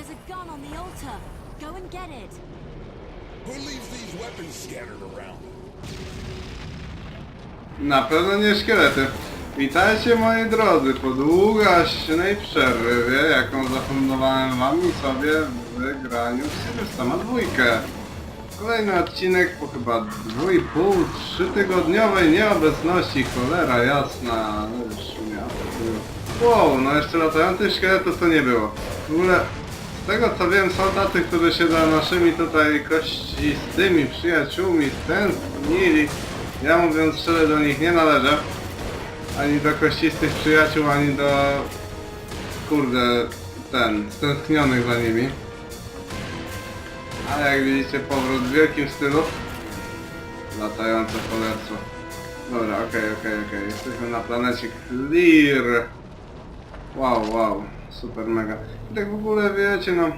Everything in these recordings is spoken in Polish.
There's a gun on the altar. Go and get it. Who leaves these weapons scattered around? Na pewno nie szkielety. Witajcie moi drodzy po długaśnej przerwie, jaką zafundowałem wam i sobie w graniu w Silversoma dwójkę. Kolejny odcinek po chyba 2,5, 3 tygodniowej nieobecności, cholera jasna, no już miał. Wow, no jeszcze latających szkieletów to nie było. W ogóle tego co wiem są tacy, którzy się za naszymi tutaj kościstymi przyjaciółmi tęsknili. Ja mówiąc szczerze do nich nie należę. Ani do kościstych przyjaciół, ani do... Kurde, ten, stęsknionych za nimi. Ale jak widzicie powrót w wielkim stylu. Latające cholerstwo. Dobra, okej, okej, okej. Jesteśmy na planecie Clear. Wow, wow. Super mega. I tak w ogóle wiecie no...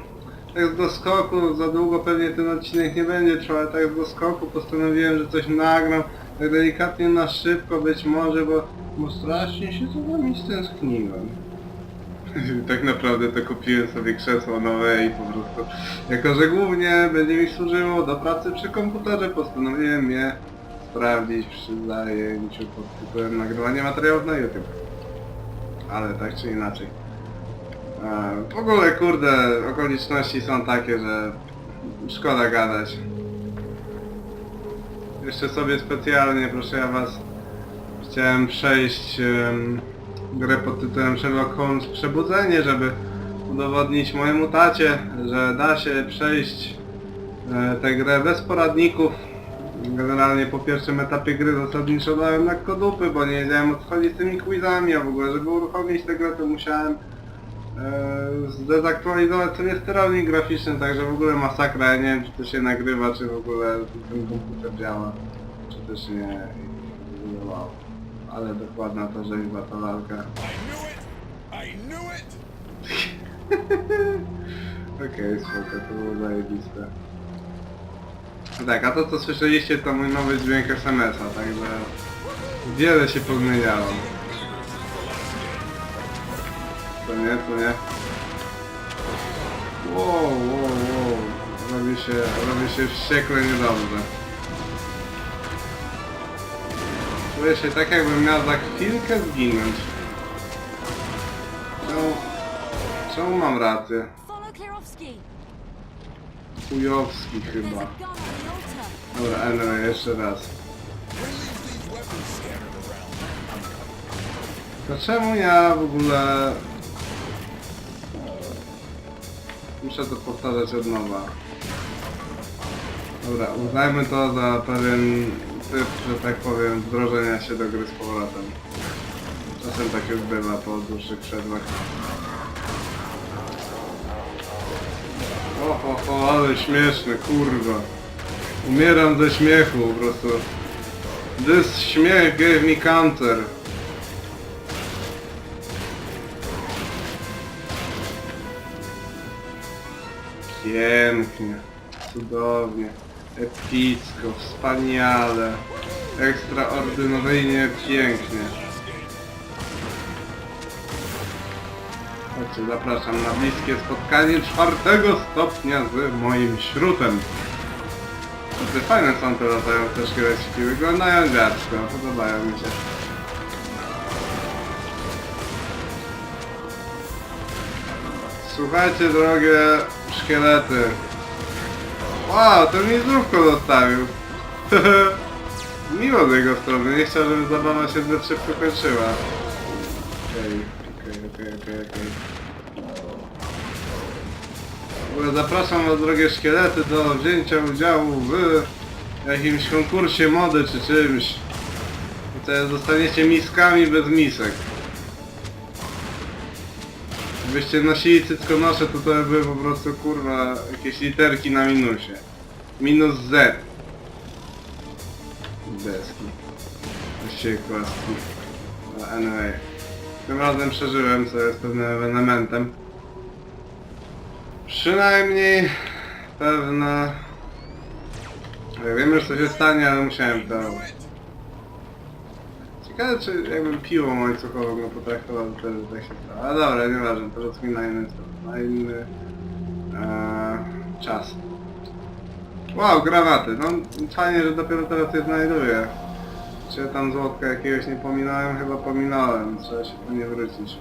Tak do skoku, za długo pewnie ten odcinek nie będzie trwał, ale tak do skoku postanowiłem, że coś nagram. Tak delikatnie na szybko być może, bo, bo strasznie się za wami stęskniłem. tak naprawdę to kupiłem sobie krzesło nowe i po prostu, jako że głównie będzie mi służyło do pracy przy komputerze, postanowiłem je sprawdzić przy zajęciu pod tytułem nagrywanie materiałów na YouTube. Ale tak czy inaczej. W ogóle kurde, okoliczności są takie, że szkoda gadać. Jeszcze sobie specjalnie, proszę ja was, chciałem przejść grę pod tytułem Sherlock Holmes Przebudzenie, żeby udowodnić mojemu tacie, że da się przejść e, tę grę bez poradników. Generalnie po pierwszym etapie gry zasadniczo dałem na kodupy, bo nie wiedziałem o co chodzi z tymi quizami, a w ogóle żeby uruchomić tę grę to musiałem zdezaktualizować sobie sterownik graficzny, także w ogóle masakra, ja nie wiem czy to się nagrywa, czy w ogóle ten komputer działa, czy też nie i działało. Ale dokładna to rzeźba ta lalka. I knew it! Okej, spoko, to było zajebiste. Tak, a to co słyszeliście to mój nowy dźwięk SMS-a, także wiele się pozmieniało. To nie, to nie. Wow, wow, wow. Robi się, robi się wściekle niedobrze. Czuję się tak jakbym miał za chwilkę zginąć. Czemu, czemu mam rację? Chujowski chyba. Dobra, anyway, jeszcze raz. Czemu ja w ogóle... Muszę to powtarzać od nowa. Dobra, uznajmy to za pewien typ, że tak powiem, wdrożenia się do gry z powrotem. Czasem tak już bywa po dłuższych przerwach. O, o, ale śmieszne, kurwa. Umieram ze śmiechu po prostu. This śmiech gave me cancer. Pięknie, cudownie, epicko, wspaniale, ekstraordynaryjnie pięknie. Chodźcie, zapraszam na bliskie spotkanie czwartego stopnia z moim śrutem. Te fajne są te latające szkieleciki, wyglądają dziarsko, podobają mi się. Słuchajcie drogie szkielety. Wow, to mi zdrówko zostawił. Miło z jego strony, nie chciał, żeby zabawa się zbyt szybko kończyła. Okej, okej, okej, okej, okej. W ogóle zapraszam was drogie szkielety do wzięcia udziału w jakimś konkursie mody czy czymś. Tutaj zostaniecie miskami bez misek. Gdybyście nosili cyckonosze, to to by po prostu kurwa jakieś literki na minusie. Minus Z. Deski. Właściwie kłaski. Anyway. Tym razem przeżyłem, co jest pewnym ewenementem. Przynajmniej pewne... Ja wiem już co się stanie, ale musiałem to... Ciekawe czy jakbym piłą łańcuchową go potraktował, to wtedy tak się stało. Ale dobra, nieważne, to mi na inny, na inny Eee, czas. Wow, granaty. No fajnie, że dopiero teraz je znajduję. Czy ja tam złotka jakiegoś nie pominąłem? Chyba pominąłem. Trzeba się tu nie wrócić.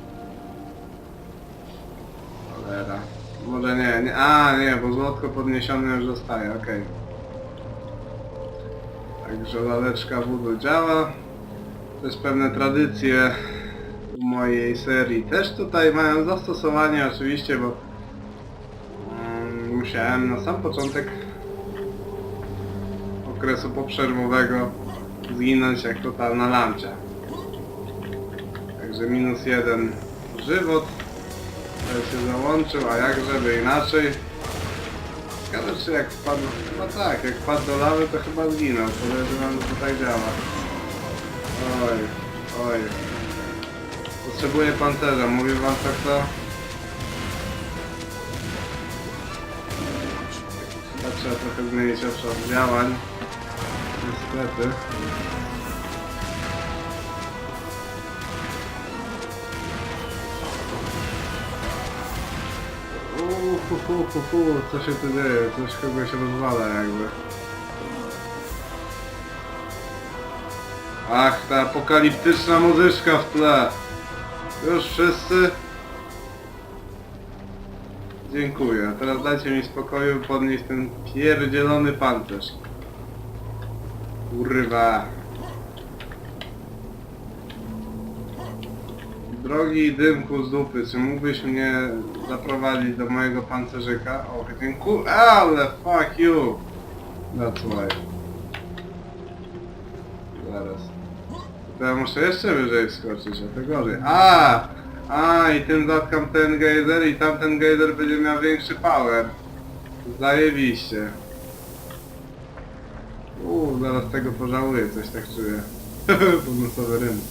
Cholera. Może nie, nie. A nie, bo złotko podniesione już zostaje, okej. Także laleczka wudu działa. Też pewne tradycje mojej serii też tutaj mają zastosowanie oczywiście, bo mm, musiałem na sam początek okresu poprzerwowego zginąć jak totalna lamcia. Także minus jeden żywot. Się załączył, a jak żeby inaczej. Ciekawe czy jak wpadł, chyba tak, jak wpadł do lawy to chyba zginął. Podejrzewam, że to tak działa. Oj, oj. Potrzebuję pancerza, mówię wam tak to. Chyba trzeba trochę zmienić obszar działań. Niestety. Uuu, hu, hu, hu, hu, co się tu dzieje? Coś kogoś rozwala jakby. Ach, ta apokaliptyczna muzyczka w tle. Już wszyscy? Dziękuję. Teraz dajcie mi spokoju podnieść ten pierdzielony pancerz. Kurwa. Drogi dymku z dupy, czy mógłbyś mnie zaprowadzić do mojego pancerzyka? O, dziękuję, ale fuck you! That's why. Zaraz. To ja muszę jeszcze wyżej skoczyć, a to gorzej. A! A, i tym zatkam ten gejzer i tamten gejzer będzie miał większy power. Zajebiście. Uuu, zaraz tego pożałuję, coś tak czuję. Podnosowy rym.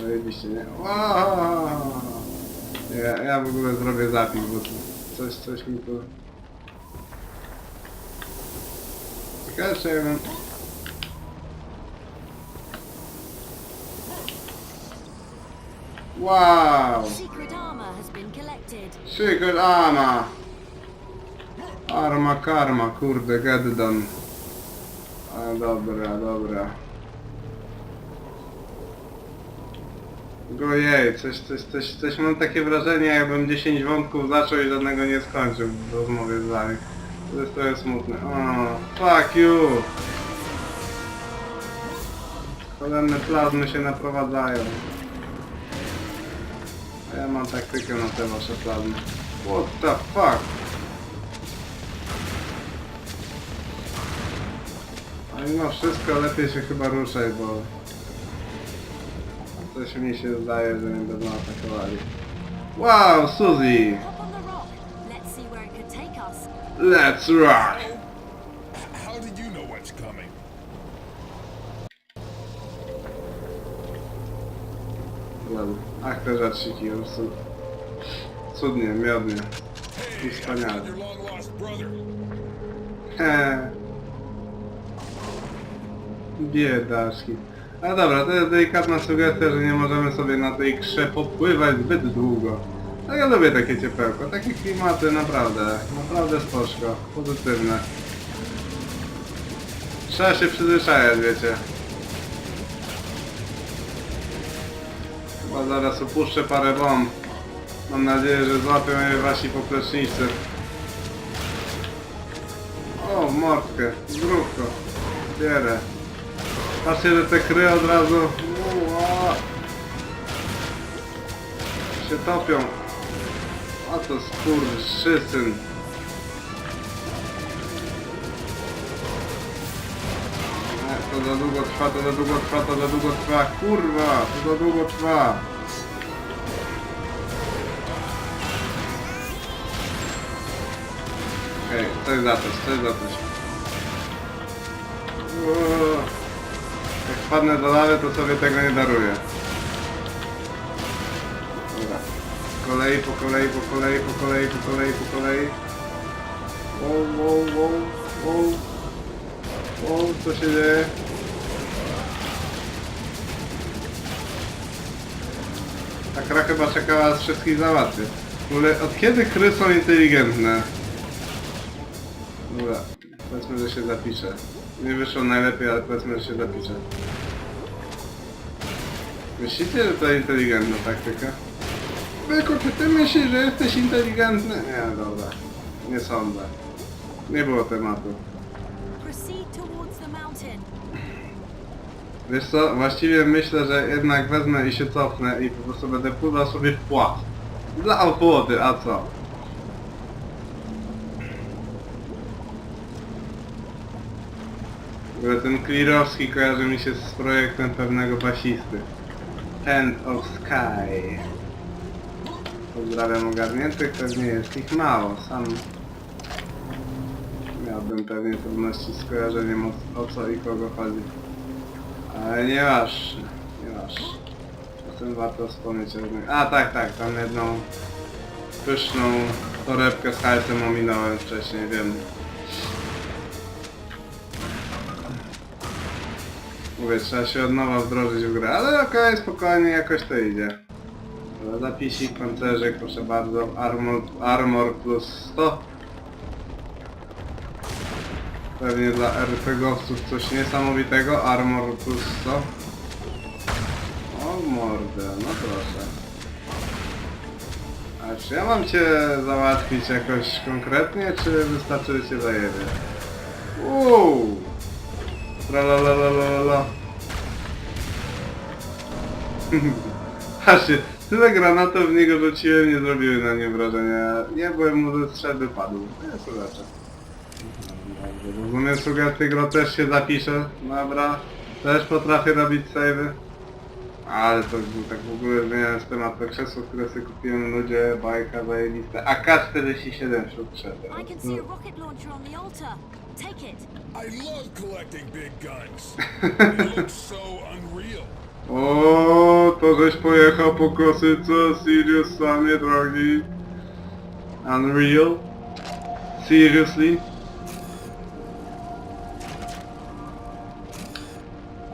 Zajebiście, nie? Wow! Ja, ja w ogóle zrobię zapis, bo coś, coś mi tu... Ciekawe, czy ja. Wow! Secret armor has been collected. Secret Arma! Arma karma, kurde, Geddon. A dobra, dobra. Ojej, coś, coś, coś, coś mam takie wrażenie, jakbym 10 wątków zaczął i żadnego nie skończył w rozmowie z wami. To jest trochę smutne. O, fuck you! Kolejne plazmy się naprowadzają. Ja mam taktykę na te wasze plazmy. What the fuck? A mimo wszystko lepiej się chyba ruszaj, bo... Coś mi się zdaje, że nie będą atakowali. Wow, Suzy! Let's rock! Ach te rzeczyki, po prostu... Cudnie, miodnie. I wspaniale. found your long lost brother. He. Biedaczki. A dobra, to jest delikatna sugestia, że nie możemy sobie na tej krze popływać zbyt długo. No ja lubię takie ciepełko, takie klimaty naprawdę, naprawdę spoczko, pozytywne. Trzeba się przyzwyczajać, wiecie. Chyba zaraz opuszczę parę bomb. Mam nadzieję, że złapią je wasi poplecznicy. O, mordkę, zdrówko. Bierę. Patrzcie, że te kry od razu Ua. się topią. A to skurczysyn. To za długo trwa, to za długo trwa, to za długo trwa. Kurwa, to za długo trwa. Okej, coś za coś, coś za coś. Uuu. Jak wpadnę do lawy, to sobie tego nie daruję. Dobra. Po kolei, po kolei, po kolei, po kolei, po kolei, po kolei. Wow, wow, wow, wow. Wow, co się dzieje? Kra chyba czekała, aż wszystkich załatwię. W ogóle, od kiedy kry są inteligentne? Dobra, powiedzmy, że się zapiszę. Nie wyszło najlepiej, ale powiedzmy, że się zapiszę. Myślicie, że to inteligentna taktyka? Byku, czy ty myślisz, że jesteś inteligentny? Nie, dobra. Nie sądzę. Nie było tematu. Wiesz co, właściwie myślę, że jednak wezmę i się cofnę i po prostu będę pływał sobie w płat. Dla opłoty, a co? Ten Klirowski kojarzy mi się z projektem pewnego basisty. Hand of Sky. Pozdrawiam ogarniętych, pewnie jest ich mało. Sam miałbym pewnie trudności z kojarzeniem o, o co i kogo chodzi. Ale nie masz, nie masz. Czasem warto wspomnieć o. A tak, tak, tam jedną pyszną torebkę z hajsem ominąłem wcześniej, wiem. Mówię, trzeba się od nowa wdrożyć w grę, ale okej, spokojnie, jakoś to idzie. Zapisik, pancerzyk, proszę bardzo, armor, armor plus 100. Pewnie dla RPGowców coś niesamowitego, armor plus 100. O mordę, no proszę. A czy ja mam cię załatwić jakoś konkretnie, czy wystarczy, że cię zajebie? Uuu! Tralalalala. Patrzcie, tyle granatów w niego rzuciłem, nie zrobiły na nim wrażenia. Nie byłem mu ze strzelby padł. Nie słuchacze. Dobrze, rozumiem, sugetty gro też się zapiszę. Dobra. Też potrafię robić savey. Ale to tak w ogóle zmieniając temat, to krzesło, które sobie kupiłem ludzie, bajka zajebiste. AK-47 wśród krzeseł. I can see a rocket launcher on the altar. Take it. I love collecting big guns. they look so unreal. O, to żeś pojechał po kosyce, Sirius, samie drogi. Unreal? Seriously?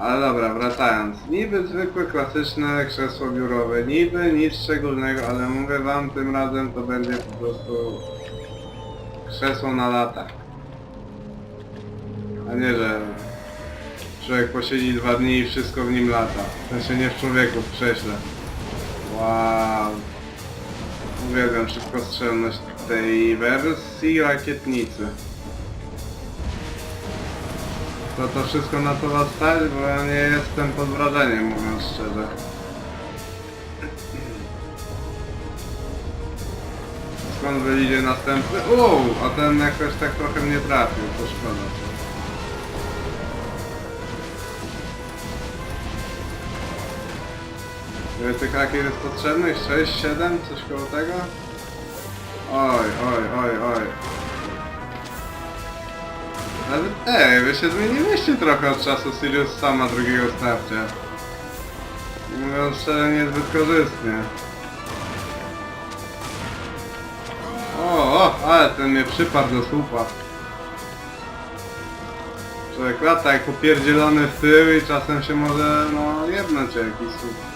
Ale dobra, wracając. Niby zwykłe, klasyczne krzesło biurowe, niby nic szczególnego, ale mówię wam, tym razem to będzie po prostu krzesło na lata. A nie, że człowiek posiedzi dwa dni i wszystko w nim lata. W sensie nie w człowieku, w krześle. Wow. Uwielbiam szybkostrzelność tej wersji rakietnicy. To to wszystko na to was stać, bo ja nie jestem pod wrażeniem, mówiąc szczerze. Skąd wyjdzie następny? Uuu, a ten jakoś tak trochę mnie trafił, to szkoda. Tych rakiet jest potrzebnych? 6, 7? Coś koło tego? Oj, oj, oj, oj. Nawet, ej, wy się zmieniliście trochę od czasu Sirius sama drugiego starcia. Mówiąc szczerze, niezbyt korzystnie. O, o, ale ten mnie przypadł do słupa. Człowiek lata jak popierdzielony w tył i czasem się może, no, jebnąć o jakiś słup.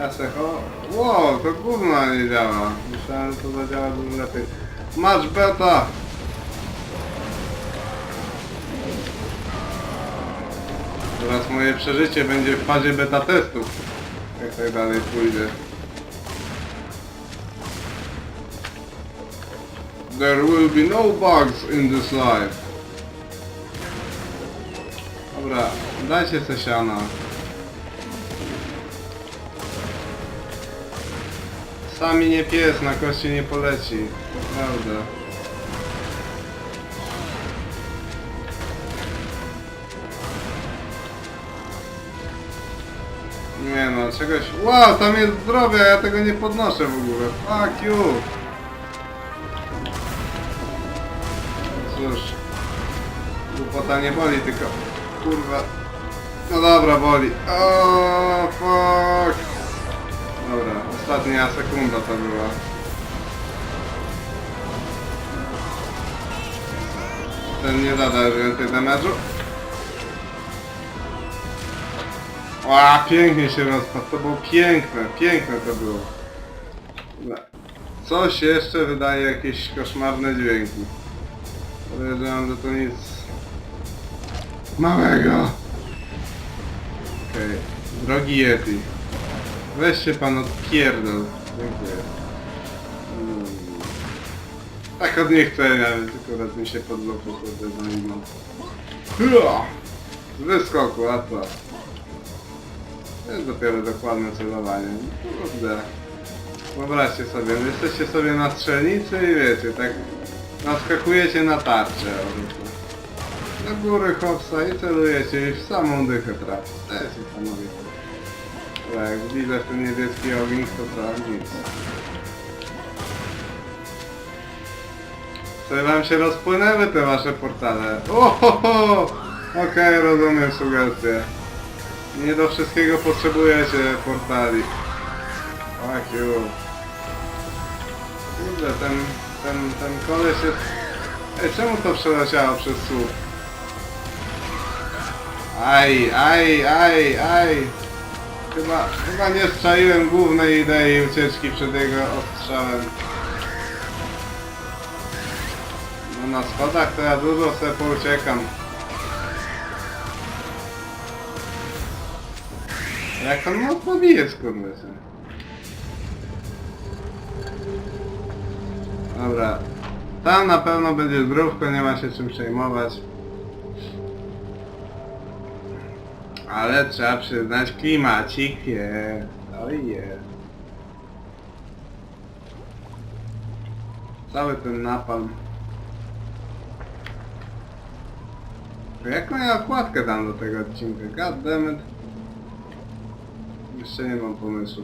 Esecho. Wow, to gówno nie działa. Myślałem, że to zadziała dużo lepiej. Masz beta! Teraz moje przeżycie będzie w fazie beta testów. Jak tak dalej pójdzie. There will be no bugs in this life. Dobra, dajcie se siana. Sami nie pies, na kości nie poleci. Prawda. Nie no, czegoś... Wow, tam jest zdrowie, a ja tego nie podnoszę w ogóle. Fuck you! Cóż... Głupota nie boli, tylko... Kurwa... No dobra, boli. O, fuck! Ostatnia sekunda to była. Ten nie zada już więcej damage'u. A, pięknie się rozpadł, to było piękne, piękne to było. Coś jeszcze wydaje jakieś koszmarne dźwięki. Podejrzewam, że to nic małego. Okej, drogi Yeti. Weź się pan odpierdol. Dziękuję. Mm. Tak od niechcenia, więc akurat mi się podlopu kurde za nim. Hua! Z wyskoku, a? To jest dopiero dokładne celowanie. Kurde. Wyobraźcie sobie, wy jesteście sobie na strzelnicy i wiecie, tak naskakujecie na tarczę. Do góry hopsa i celujecie i w samą dychę trafi. To jest niesamowite. Ale jak widzę w ten niebieski ogień, to co? Nic. Sobie wam się rozpłynęły te wasze portale. Ohoho! Okej, rozumiem sugestię. Nie do wszystkiego potrzebujecie portali. Fuck you. Kurde, ten, ten, ten koleś jest... Ej, czemu to przeleciało przez słup? Aj, aj, aj, aj. Chyba, chyba nie strzaiłem głównej idei ucieczki przed jego ostrzałem. No na schodach to ja dużo sobie pouciekam. Jak on ma pobije skurwysyn? Dobra. Tam na pewno będzie zdrówko, nie ma się czym przejmować. Ale trzeba przyznać, klimacik jest. Oj jest. Cały ten napalm. Jaką ja okładkę dam do tego odcinka? God damn it. Jeszcze nie mam pomysłu.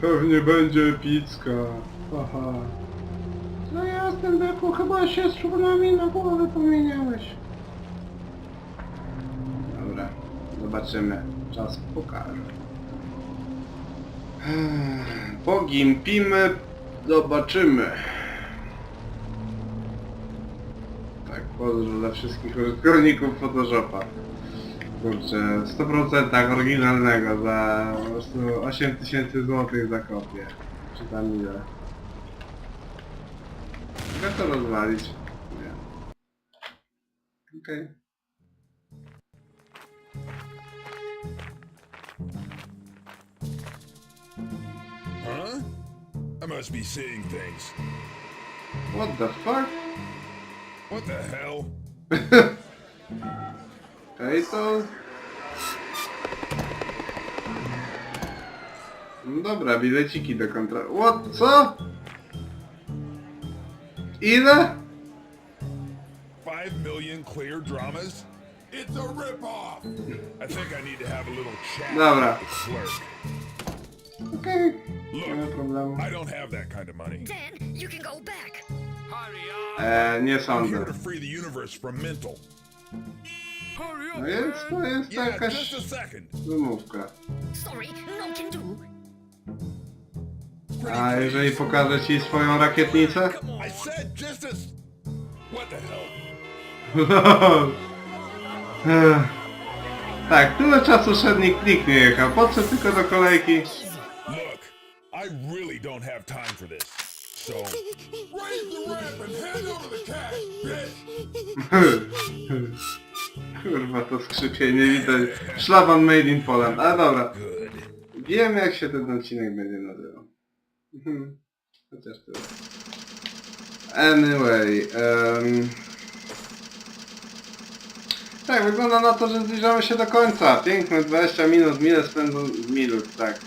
Pewnie będzie epicka. Haha. No jasne, Beku, chyba się z czubnami na głowę pomieniałeś. Dobra, zobaczymy. Czas pokaże. Pogimpimy, zobaczymy. Tak, pozdro dla wszystkich użytkowników Photoshopa. Kurczę, 100% oryginalnego za po prostu 8000 zł za kopię. Czy tam ile? Mogę to rozwalić? Nie. Okej. Huh? Must be seeing things. What the fuck? What the hell? To... No dobra, bileciki do kontra... What? Co? Ile? Five million clear dramas? It's a ripoff! I think I need to have a little chat Dobra. with the clerk. Okej. Nie ma problemu. I don't have that kind of money. Dan, you can go back. Eee, nie I'm sądzę. here to free the universe from mental. Hurry up, No jest, to jest Yeah, jakaś just a second. wymówka. Sorry, no can do. A jeżeli pokażę ci swoją rakietnicę? I said just a... s- What the hell? Ech. tak, tyle czasu szednik nikt nie jechał. Podszedł tylko do kolejki. Look, really don't have time for this. So, raise the ramp and hand over the cash, bitch! Kurwa, to skrzypienie widać. Szlaban made in Poland. Ale dobra. Wiem jak się ten odcinek będzie nazywał. Mhm. Chociaż tyle. Anyway, em, Tak, wygląda na to, że zbliżamy się do końca. Piękne 20 minut, mile spędzonego... Minut, tak.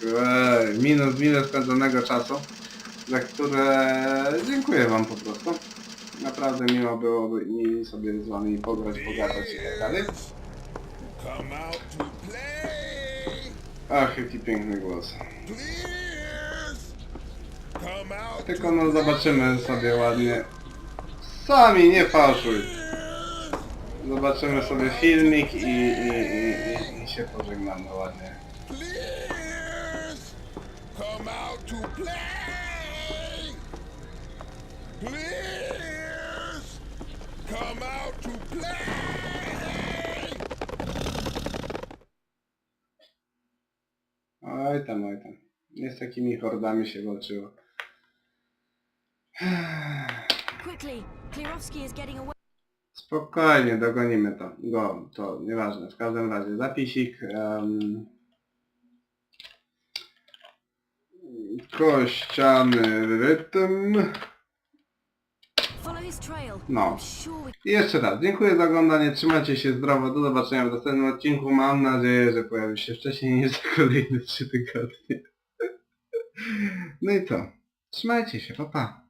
Ej, minut, mile spędzonego czasu. Za które dziękuję wam po prostu. Naprawdę miło było mi sobie z wami pograć, pogadać i tak dalej. Ach, jaki piękny głos. Tylko no zobaczymy sobie ładnie. Sami, nie fałszuj. Zobaczymy sobie filmik i, i, i, i, i się pożegnamy ładnie. Please! Come out to play! Please! Come out to play! Oj tam, oj tam. Nie z takimi hordami się walczyło. Quickly! Klirovsky is getting away. Spokojnie, dogonimy to. Go, to nieważne. W każdym razie zapisik. Um, kościany rytm. No. I jeszcze raz, dziękuję za oglądanie, trzymajcie się zdrowo, do zobaczenia w następnym odcinku. Mam nadzieję, że pojawi się wcześniej niż za kolejne 3 tygodnie. No i co? Trzymajcie się, pa pa.